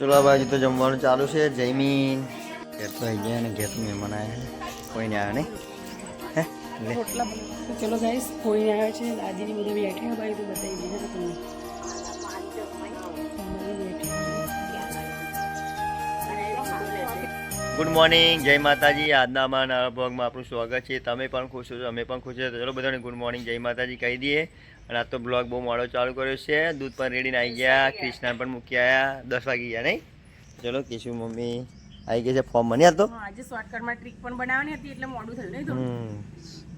ચલો બાજુ તો જમવાનું ચાલુ છે. જયમીન ઘેર તો આવી ગયા અને ઘેર તો મહેમાન આવ્યા કોઈ ને નહીં? રોટલા ચલો ગાઈસ કોઈ આવ્યા છે? દાદીની બધા બેઠા ભાઈ તો બતાવી દીધા તમને. ગુડ મોર્નિંગ જય માતાજી. આજના અમારા નવા બ્લોગમાં આપણું સ્વાગત છે. તમે પણ ખુશ છો અમે પણ ખુશ છો. ચલો બધાને ગુડ મોર્નિંગ જય માતાજી કહી દઈએ. આજ તો બ્લોગ બહુ મોડો ચાલુ કર્યો છે. દૂધ પણ રેડીને આવી ગયા. ક્રિષ્ના પણ મૂકી આવ્યા દસ વાગી ગયા નહીં? ચલો કેશુ મમ્મી. આવી ગઈ છે ફોર્મ મને હતો આજે શોર્ટકટમાં ટ્રીક પણ બનાવવાની હતી એટલે મોડું થયું નહીં થોડું.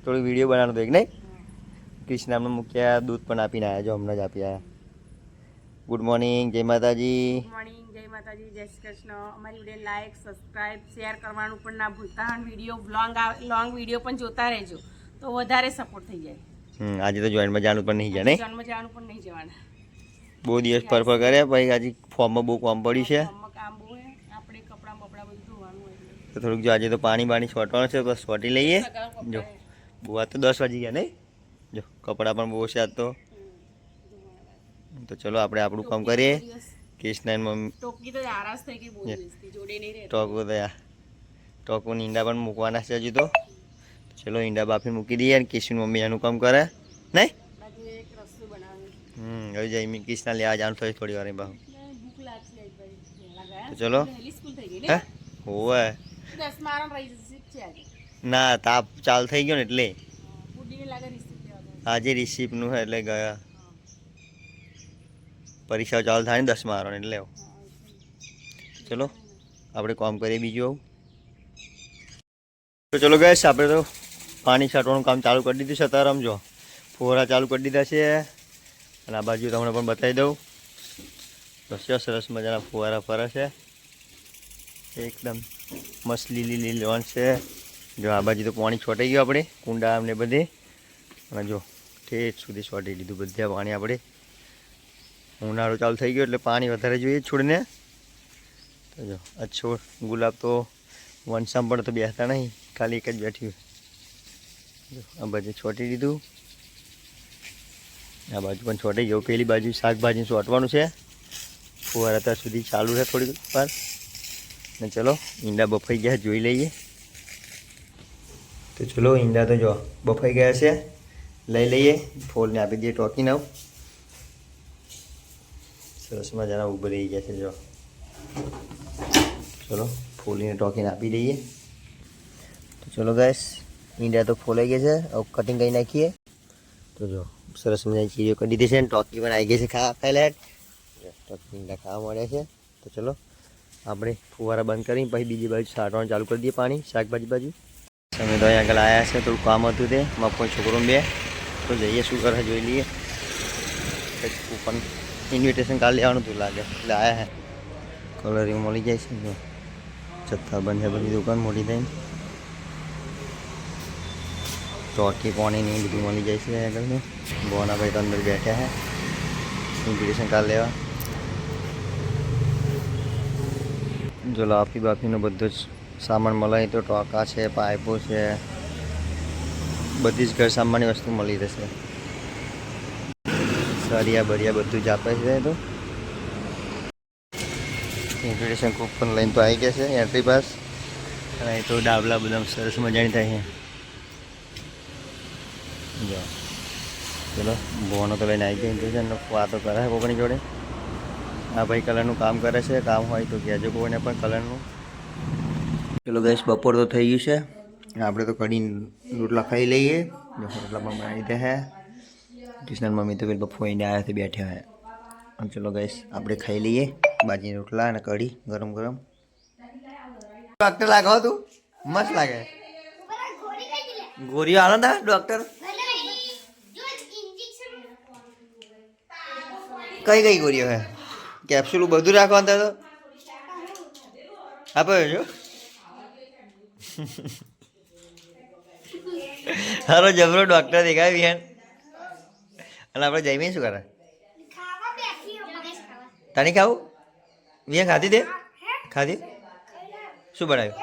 થોડું વીડિયો બનાવવાનો તો એક નહીં? ક્રિષ્ના અમને મૂક્યા દૂધ પણ આપીને આવ્યા જો હમણાં જ આપી આવ્યા ગુડ મોર્નિંગ જય માતાજી. ગુડ મોર્નિંગ જય માતાજી જય શ્રી કૃષ્ણ. અમારી વીડિયો લાઈક સબસ્ક્રાઇબ શેર કરવાનું પણ ના ભૂલતા. અને વીડિયો લોંગ લોંગ વીડિયો પણ જોતા રહેજો. તો વધારે સપોર્ટ થઈ જાય. હમ આજે તો જોઈન્ટમાં જવાનું પણ નહીં જાણે. નહીં જવાનું પણ નહીં જવાના. બહુ દિવસ ફર ફર કર્યા પછી આજે ફોર્મમાં બહુ કામ પડ્યું છે. આપણે કપડા બપડા બધું ધોવાનું તો થોડુંક જો આજે તો પાણી બાણી છોટવાનું છે બસ છોટી લઈએ. જો. બહુ આજ તો દસ વાગી ગયા નહીં. જો કપડાં પણ બહુ છે આજ તો. તો ચલો આપણે આપણું કામ કરીએ. કૃષ્ણ મમ્મી ટોકી તો આરાસ થઈ ગઈ બહુ જોડે નહીં ટોકો તો યાર ટોકો ઈંડા પણ મૂકવાના છે હજુ તો. ચલો, ઈંડા બાફી મૂકી દઈએ અને કિશન મમ્મી એનું કામ કરે. નહીં? હમ, હવે જઈ કિશના લેવા જવાનું થયું થોડી વાર બાહુ. ચલો. હે? હોવે. ના, તાપ ચાલ થઈ ગયો ને એટલે. આજે રિસીપનું છે એટલે ગયા. પરીક્ષાઓ ચાલુ થાય ને દસમા વાળાને એટલે. ચલો, આપણે કામ કરીએ બીજું આવું. તો ચલો ગેસ આપણે તો પાણી છાંટવાનું કામ ચાલુ કરી દીધું છે, અત્યારે જો. ફુવારા ચાલુ કરી દીધા છે. અને આ બાજુ તમને પણ બતાવી દઉં. તો સરસ મજાના ફુવારા ફરે છે. એકદમ મસ્ત લીલી લીલી લોન છે. જો આ બાજુ તો પાણી છોટાઈ ગયું આપણે, કુંડા ને બધે. અને જો ઠેઠ સુધી છોટી દીધું બધા પાણી આપણે. ઉનાળો ચાલુ થઈ ગયો એટલે પાણી વધારે જોઈએ છોડને. તો જો, આ છોડ ગુલાબ તો વનસામ પણ તો બેસતા નહીં, ખાલી એક જ બેઠી આ બાજુ છોટી દીધું આ બાજુ પણ છોટી ગયું. પેલી બાજુ શાકભાજી છોટવાનું છે? ફુવારા ત્યાં સુધી ચાલુ છે થોડીક વાર. ને ચલો, ઈંડા બફાઈ ગયા, જોઈ લઈએ. તો ચલો, ઈંડા તો જો બફાઈ ગયા છે. લઈ લઈએ, ફોલને આપી દઈએ ટોકીને આવું. સરસ મજાના ઊભા રહી ગયા છે, જો. ચલો, ફોલીને ટોકીને આપી દઈએ. તો ચલો ગેસ ઈંડા તો ફોલાઈ ગયા છે. કટિંગ કરી નાખીએ. તો જો, સરસ મજાની ચીરીઓ કરી દીધી છે અને ટોકી પણ આવી ગઈ છે ખાવા ખાઈ લે ટોકી ઈંડા ખાવા મળ્યા છે. તો ચલો, આપણે ફુવારા બંધ કરી પછી બીજી બાજુ છાંટવાનું ચાલુ કરી દઈએ પાણી, શાકભાજી બાજુ. અમે તો અહીંયા આગળ આવ્યા છે, થોડું કામ હતું તે મારા કોઈ છોકરો બે. તો જઈએ શું કરે જોઈ લઈએ. પણ ઇન્વિટેશન કાલે લેવાનું હતું લાગે. એટલે આવ્યા કલરિંગ મળી જાય છે જથ્થાબંધ છે, બધી દુકાન મોટી થઈને. ચોકી પાણી ને એ બધું મળી જાય છે આગળનું ભાઈ તો અંદર બેઠા છે ઇન્વિટેશન કાલે લેવા જો લાફી બાફીનો બધો જ સામાન મળે તો ટોકા છે પાઇપો છે બધી જ ઘર સામાનની વસ્તુ મળી રહેશે સરિયા બરિયા બધું જ આપે છે તો ઇન્વિટેશન કૂપન લઈને તો આવી ગયા છે એન્ટ્રી પાસ અને તો ડાબલા બધા સરસ મજાની થાય છે જો. ચલો ભોનો તો લઈને આવી ગયો છે વાતો કરે છે કોકની જોડે. આ ભાઈ કલરનું કામ કરે છે કામ હોય તો કહેજો કોઈને પણ કલરનું. ચલો ગેસ બપોર તો થઈ ગયું છે. આપણે તો કઢી રોટલા ખાઈ લઈએ. રોટલા પણ બનાવી દે હે. કૃષ્ણ મમ્મી તો પેલા ફોઈને આવ્યા છે બેઠા હે અને ચલો ગેસ આપણે ખાઈ લઈએ બાજી રોટલા અને કઢી ગરમ ગરમ. ડૉક્ટર લાગો તું? મસ્ત લાગે. ગોરી આલો ના ડૉક્ટર કઈ કઈ ગોળીઓ હે કેપ્સ્યુલ બધું રાખવાનું તો આપ્યો જો હારો જબરો ડૉક્ટર દેખાય બિહાન અને આપણે જમીએ શું કરે? તાણી ખાવું? બિહાન ખાધી દે ખાધી? શું બનાવ્યું?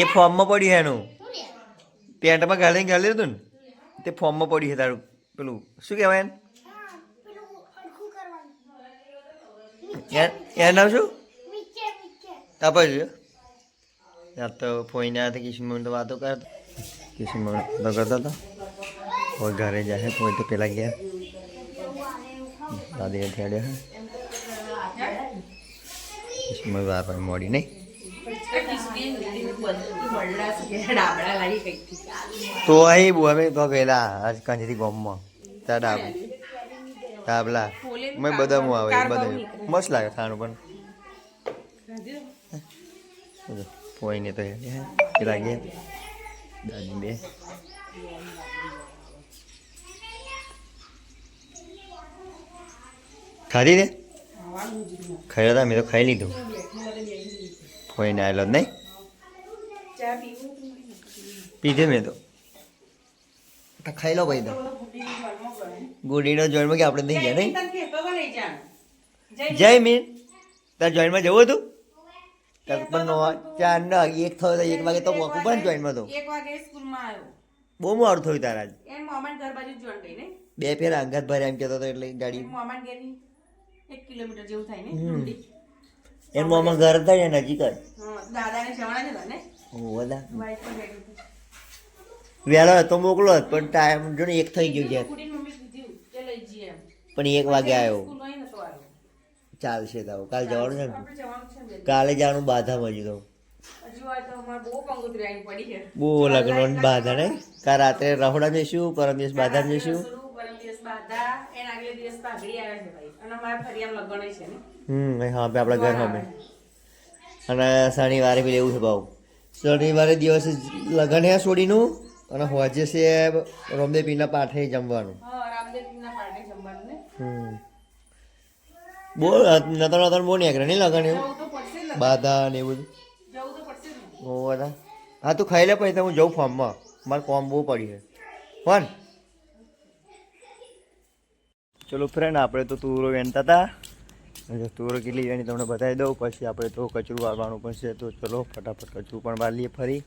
એ ફોર્મમાં પડ્યું છે એનું. પેન્ટમાં ગાલી ઘાલી દીધું ને? તે ફોર્મમાં પડ્યું છે તારું. પેલું શું કહેવાય એને? એનું નામ શું? તાપા છે તો ફોઈને હાથે કિશનમણ તો વાતો કરતા. કિશનમણ તો કરતા હતા કોઈ ઘરે જાય કોઈ તો પેલા ગયા. દાદી થયા કિશન મમ્મી પણ મોડી નહીં? તો અહીં બુ અમે તો ગયેલા આજ કાંજીથી ગોમમાં ત્યાં ડાબ. ડાબલા. મેં બધા હું આવે બધા મસ્ત લાગે ખાવાનું પણ. પોઈને તો એ લાગે. દાદી બે. ખાધી ને? ખાઈ હતા મેં તો ખાઈ લીધું. પોઈને આવેલો જ નહીં? પીધે મેં તો. ખાઈ લો ભાઈ તો. ગુડીનો જોઈનમાં કે આપણે નહીં ગયા નહીં? જય મીન. તાર જોઈનમાં જવું હતું? તાર પણ નો ચાર ન એક થયો તો એક વાગે તો પહોંચવું પણ જોઈનમાં તો બહુ મોડું થયું તારા જ. એન મોમાન ઘર બાજુ જોઈન ગઈ ને? બે ફેર અંગાત ભરે એમ કહેતો હતો એટલે ગાડી એક કિલોમીટર જેવું થાય ને એમ મોમાં ઘર હતા નજીક જ. દાદાને જવાના જ ને? હતું. વહેલો હતો મોકલો પણ ટાઈમ જો ને એક થઈ ગયો એમ. પણ એક વાગે આવ્યો. ચાલશે તો કાલ જવાનું છે ને? છે કાલે જવાનું બાધામાં તો. તો અમારે બહુ છે. લગ્ન બાધા ને કાલ રાત્રે રહોડા જઈશું પરમ દિવસ બાધા જઈશું. છે છે હમ હા આપણા ઘર અમે અને શનિવારે બી એવું છે ભાવ શનિવારે દિવસે લગન હે સોડીનું? અને હોજે છે રોમદેવ પીરના પાઠે જમવાનું. બહુ નતર નતર બહુ નીકળે નહીં લગન એવું? તો બાધા ને એવું બધું તો બહુ બધા. હા તું ખાઈ લે પછી તો હું જઉં ફોર્મમાં. મારે ફોર્મ બહુ પડી છે. પણ ચલો ફ્રેન્ડ આપણે તો તુરો વેણતા હતા અને તુરો કેટલી વેણી તમને બતાવી દઉં, પછી આપણે તો કચરું વાળવાનું પણ છે, તો ચલો ફટાફટ કચરું પણ વાળ લઈએ ફરી.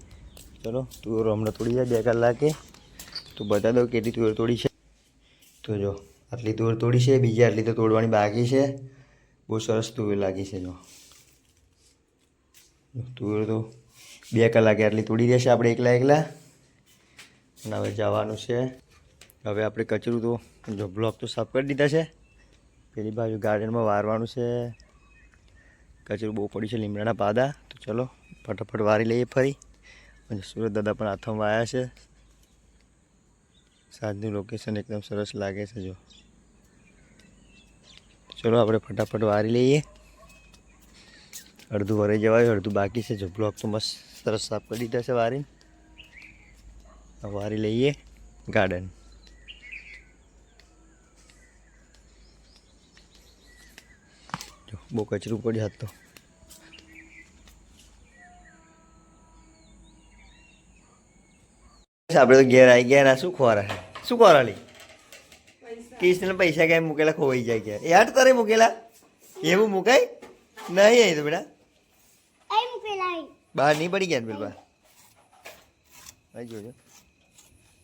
ચલો તુરો હમણાં તોડી જાય, બે કલાકે તો બતાવી દઉં કેટલી તુર તોડી છે. તો જો, આટલી તુર તોડી છે, બીજી આટલી તો તોડવાની બાકી છે. બહુ સરસ તુર લાગી છે, જો. તુર તો બે કલાકે આટલી તોડી દેશે આપણે એકલા એકલા. અને હવે જવાનું છે. હવે આપણે કચરું તો, જો બ્લોક તો સાફ કરી દીધા છે. પેલી બાજુ ગાર્ડનમાં વારવાનું છે. કચરું બહુ પડ્યું છે લીમડાના પાદા. તો ચલો, ફટાફટ વારી લઈએ ફરી. અને સુરત દાદા પણ હાથમાં આવ્યા છે. સાંજનું લોકેશન એકદમ સરસ લાગે છે જો. ચલો, આપણે ફટાફટ વારી લઈએ. અડધું વરે જવાયું, અડધું બાકી છે. જો, બ્લોક તો મસ્ત સરસ સાફ કરી દીધા છે વારી વારી લઈએ ગાર્ડન. બહુ કચરું પડ્યું જતો તો આપણે તો ઘેર આવી ગયા ના શું ખોરા શું ખોરા લી? કિશને પૈસા ક્યાંય મૂકેલા ખોવાઈ જાય ગયા યાર તારે મૂકેલા? એવું મુકાય? નહીં અહીં તો બેટા. બહાર નહીં પડી ગયા ને પેલા? અહીં જોજો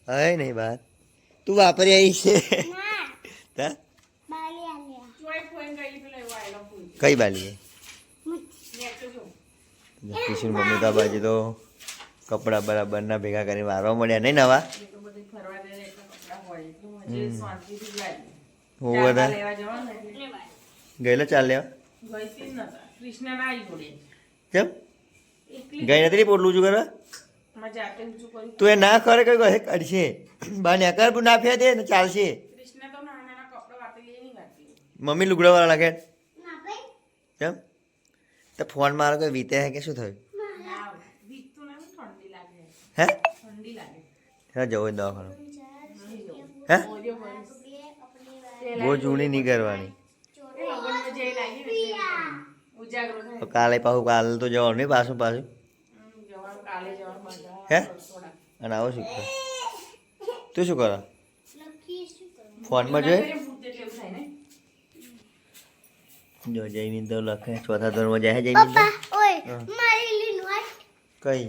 હવે નહીં બહાર. તું વાપરી આવી છે. તા ચોય ફોઈન ગઈ પેલો એવો આયેલો ફૂલ કઈ બાલી કિશન મમ્મી તો બાજુ તો કપડાં બરાબરના ભેગા કરીને વારવા મળ્યા નહીં નવા? એ તો બધું ફરવા દે એટલે કપડાં હોય એટલું હજી શાંતિથી જાય. હું બધા લેવા જવાનું એટલે. ગયેલો ચાલ લેવા? કેમ? ગઈ નથી પોટલું છું કરવા? તું એ ના કરે કઈ કહે કરશે બા ને કર ના ફે દે ને ચાલશે. મમ્મી લુગડા લુગડાવાળા લાગે. કેમ? તો ફોન મારો કોઈ વીતે હે કે શું થયું? હે? હા, જવું દવાખાનું. હે? બહુ જૂની નહીં કરવાની. કાલે પાછું કાલે તો જવાનું નહીં પાછું પાછું? હે? અને આવો શું તું શું કરો? ફોનમાં જોઈ નગરે ભૂત એટલે એવું થાય ને જો તો લખે. ચોથા ધોરણમાં જાય તો ઓય મારી લીન વાત કઈ?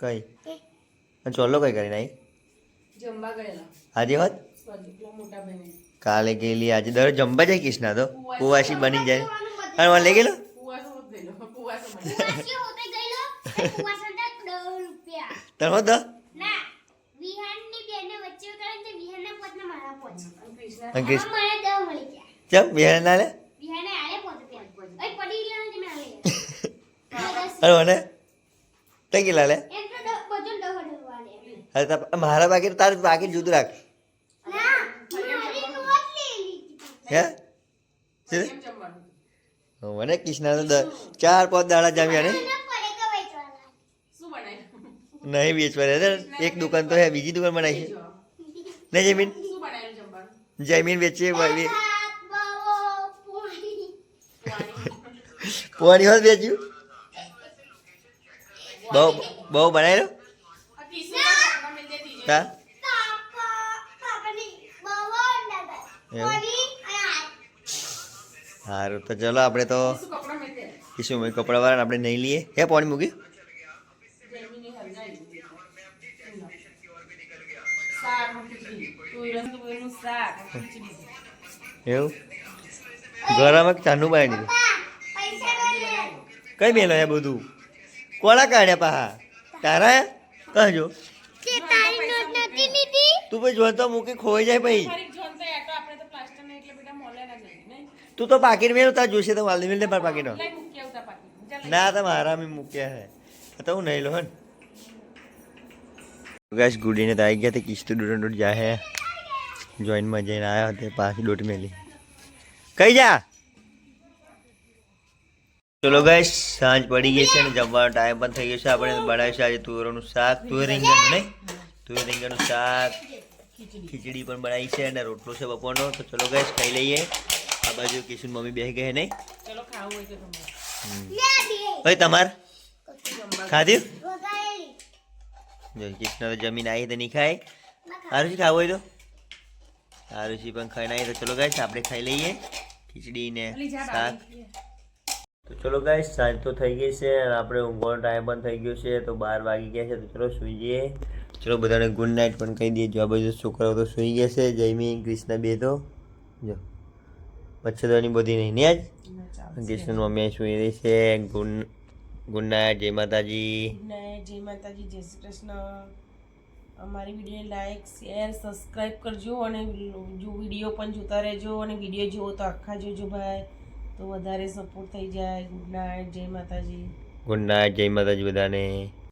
કઈ? અને ચોલ્લો કઈ કરી નાઈ જમવા ગયેલા. આજે હોત કાલે ગયેલી આજે દર જમવા જાય કિષ્ણા તો. કુવાસી બની જાય. અને મને લઈ ગયેલો? કુવાસો જ ગયેલો. કુવાસો મને કુવાસી અને? મને તઈ લાલે. લે મારા પાકીટ તારું બાકી જુદું રાખ. ના મારી નોટ લઈ લીધી. હે? મને કૃષ્ણ ચાર પાંચ દાડા જામ્યા ને? નહીં વેચવા દે એક દુકાન તો હે બીજી દુકાન બનાવી છે. નહીં જમીન? શું બનાવ્યું જમવાનું? જમીન વેચીએ પોણી હોત વેચ્યું? નગર બહુ બનાવેલું આ સારું તો ચલો આપણે તો મેલ મેં કપડાવાળાને આપણે નહીં લઈએ. હે પાણી મૂક્યું એવું? ગરમ ચાનું બાય લે. કઈ મેલો એ બધું? કોળા કાઢ્યા પાહા? તારા? કહેજો કે તારી નોટ નથી લીધી? તું પછી જોતો મૂકી ખોઈ જાય પછી જોન તો તો પ્લાસ્ટર ને એટલે બેટા મોલે ના જઈએ નહીં? તું તો પાકીટ મેળ તાર જોશે તો વાલી મેળ મારા પાકીટ. લઈ મૂકી આવતા પાકી ના તો મારા મેં મૂક્યા હે. તો હું નહીં લો હે ગેસ ગુડીને તો આવી ગયા તે કિસ્તુ દોડ દોડ જાહે. જોઈન જોઈનમાં જઈને આવ્યા તે પાછી દોટ મેલી. કઈ જા? ચલો ગાઈસ સાંજ પડી ગઈ છે અને જમવાનો ટાઈમ પણ થઈ ગયો છે. આપણે બનાવીશું આજે તુવેરોનું શાક. તુવેર રીંગણનું નહીં? તુવેર રીંગણનું શાક. ખીચડી પણ બનાવી છે અને રોટલો છે બપોરનો. તો ચલો ગાઈસ ખાઈ લઈએ. આ બાજુ કિશન મમ્મી બેસી ગઈ નહીં? ચલો ખાવું હોય તો તમારે. લે ભાઈ તમાર? ખાધ્યું જો કિશન તો જમીન આવી તો નહીં ખાય આરુષી ખાવું હોય તો? સારું છે પણ ખાઈ આવી તો ચલો ગાઈસ આપણે ખાઈ લઈએ. ખીચડી ને શાક. તો ચલો ગાઈશ સાંજ તો થઈ ગઈ છે અને આપણે ઊંઘવાનો ટાઈમ પણ થઈ ગયો છે તો બાર વાગી ગયા છે તો ચલો સુઈ જઈએ. ચલો બધાને ગુડ નાઇટ પણ કહી દઈએ જો આ બધું છોકરાઓ તો સુઈ ગયા છે. જયમી કૃષ્ણ બે તો. જો. મચ્છરદાની બધી નહીં ને આજ કૃષ્ણ મમ્મી સુઈ રહી છે. ગુડ ગુડ નાઇટ જય માતાજી. ગુડ નાઇટ જય માતાજી જય શ્રી કૃષ્ણ. અમારી વીડિયો લાઈક શેર સબસ્ક્રાઈબ કરજો અને જો વીડિયો પણ જોતા રહેજો અને વીડિયો જુઓ તો આખા જોજો ભાઈ તો વધારે સપોર્ટ થઈ જાય. ગુડ નાઇટ જય માતાજી. ગુડ નાઇટ જય માતાજી બધાને.